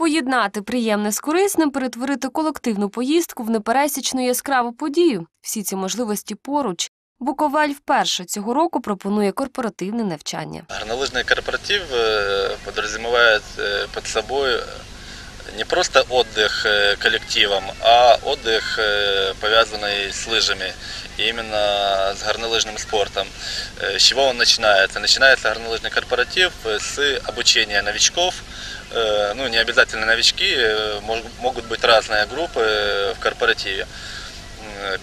Поєднати приємне з корисним, перетворити колективну поїздку в непересічну яскраву подію. Всі ці можливості поруч. Буковель вперше цього року пропонує корпоративне навчання. Горнолыжный корпоратив э, подразумевает э, под собой не просто отдых э, коллективом, а отдых, э, повязанный с лыжами, и именно с горнолыжным спортом. Э, С чего он начинается? Начинается горнолыжный корпоратив э, с обучения новичков. Э, Ну, не обязательно новички, э, могут быть разные группы э, в корпоративе.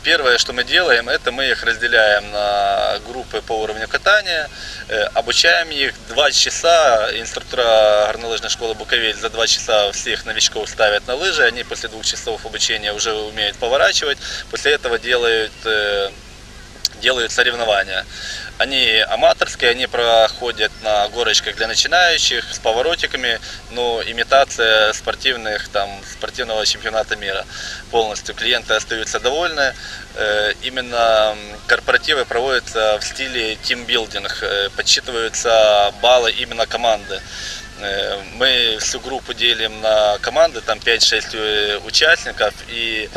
Первое, что мы делаем, это мы их разделяем на группы по уровню катания, обучаем их два часа. Инструктора горнолыжной школы Буковель за два часа всех новичков ставят на лыжи. Они после двух часов обучения уже умеют поворачивать. После этого делают, делают соревнования. Они аматорские, они проходят на горочках для начинающих с поворотиками, но имитация спортивных, там, спортивного чемпионата мира полностью. Клиенты остаются довольны. Э, Именно корпоративы проводятся в стиле тимбилдинг, э, подсчитываются баллы именно команды. Э, Мы всю группу делим на команды, там 5-6 э, участников, и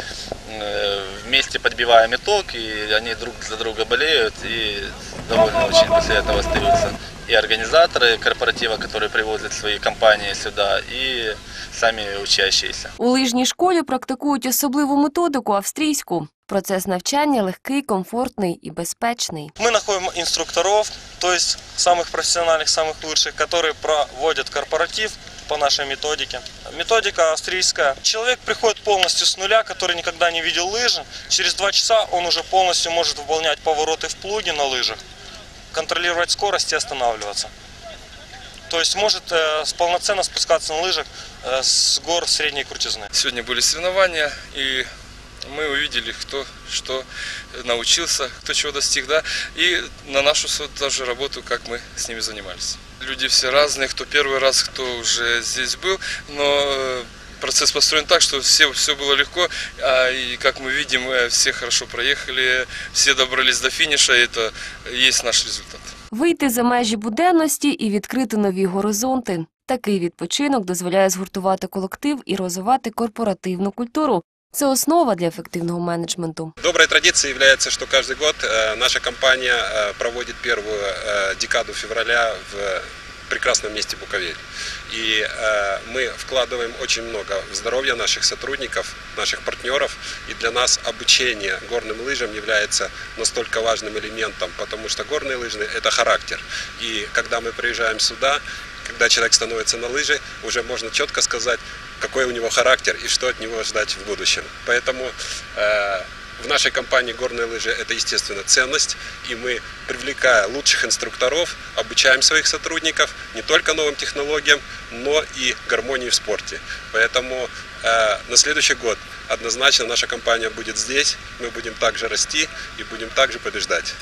вместе подбиваем итог, и они друг за друга болеют, и довольно очень после этого остаются. И организаторы корпоратива, которые привозят свои компании сюда, и сами учащиеся. У лижній школі практикують особливу методику австрійську. Процес навчання легкий, комфортний і безпечний. Мы находим инструкторов, то есть самых профессиональных, самых лучших, которые проводят корпоратив по нашей методике. Методика австрийская. Человек приходит полностью с нуля, который никогда не видел лыжи. Через два часа он уже полностью может выполнять повороты в плуге на лыжах, контролировать скорость и останавливаться. То есть может э, полноценно спускаться на лыжах э, с гор средней крутизны. Сегодня были соревнования, и мы увидели, кто что научился, кто чего достиг, да, и на нашу с- тоже работу, как мы с ними занимались. Люди все разные, кто первый раз, кто уже здесь был, но э, процесс построен так, что все, все было легко, а, и как мы видим, э, все хорошо проехали, все добрались до финиша, и это и есть наш результат. Вийти за межі буденності і відкрити нові горизонти. Такий відпочинок дозволяє згуртувати колектив і розвивати корпоративну культуру. Це основа для ефективного менеджменту. Доброй традицией является, что каждый год э, наша компания э, проводит первую э, декаду февраля в прекрасном месте Буковель. И э, мы вкладываем очень много в здоровье наших сотрудников, наших партнеров. И для нас обучение горным лыжам является настолько важным элементом, потому что горные лыжи – это характер. И когда мы приезжаем сюда, когда человек становится на лыжи, уже можно четко сказать, какой у него характер и что от него ждать в будущем. Поэтому э, в нашей компании горные лыжи – это, естественно, ценность, и мы, привлекая лучших инструкторов, обучаем своих сотрудников не только новым технологиям, но и гармонии в спорте. Поэтому э, на следующий год однозначно наша компания будет здесь, мы будем также расти и будем также побеждать.